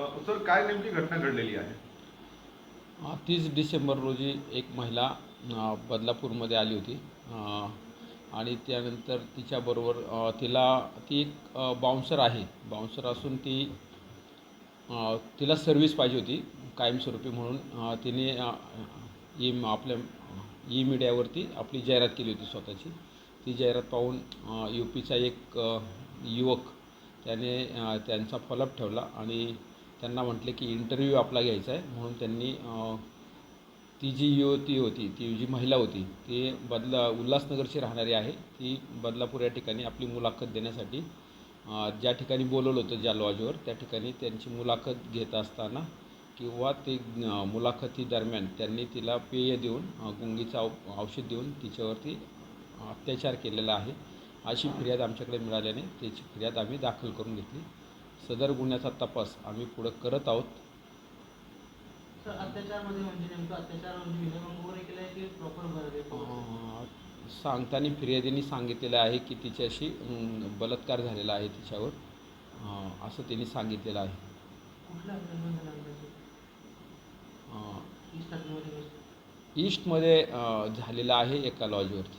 Sir काय नेमकी घटना घडलेली आहे? तीस डिसेंबर रोजी एक महिला बदलापूरमध्ये आली होती. आणि त्यानंतर तिच्याबरोबर तिला ती एक बाउन्सर आहे. बाउन्सर असून ती तिला सर्व्हिस पाहिजे होती कायमस्वरूपी म्हणून. तिने ई आपल्या ई मीडियावरती आपली जाहिरात केली होती स्वतःची. ती जाहिरात पाहून यू पीचा एक युवक त्याने त्यांचा फॉलोअप ठेवला आणि त्यांना म्हटले की इंटरव्ह्यू आपला घ्यायचा आहे. म्हणून त्यांनी ती जी युवती होती ती जी महिला होती ती बदला उल्हासनगरची राहणारी आहे. ती बदलापूर या ठिकाणी आपली मुलाखत देण्यासाठी ज्या ठिकाणी बोलवलं होतं ज्या लॉजवर त्या ठिकाणी त्यांची मुलाखत घेत असताना किंवा ते मुलाखतीदरम्यान त्यांनी तिला पेय देऊन गुंगीचं औ औषध देऊन तिच्यावरती अत्याचार केलेला आहे. अशी फिर्याद आमच्याकडे मिळाल्याने त्याची फिर्याद आम्ही दाखल करून घेतली. सदर गुन्ह्याचा तपास आम्ही पुढं करत आहोत. म्हणजे म्हणजे सांगताना फिर्यादीने सांगितलेलं आहे की तिच्याशी बलात्कार झालेला आहे तिच्यावर. असं त्यांनी सांगितलेलं आहे. ईस्टमध्ये अं, झालेलं आहे एका लॉजवरती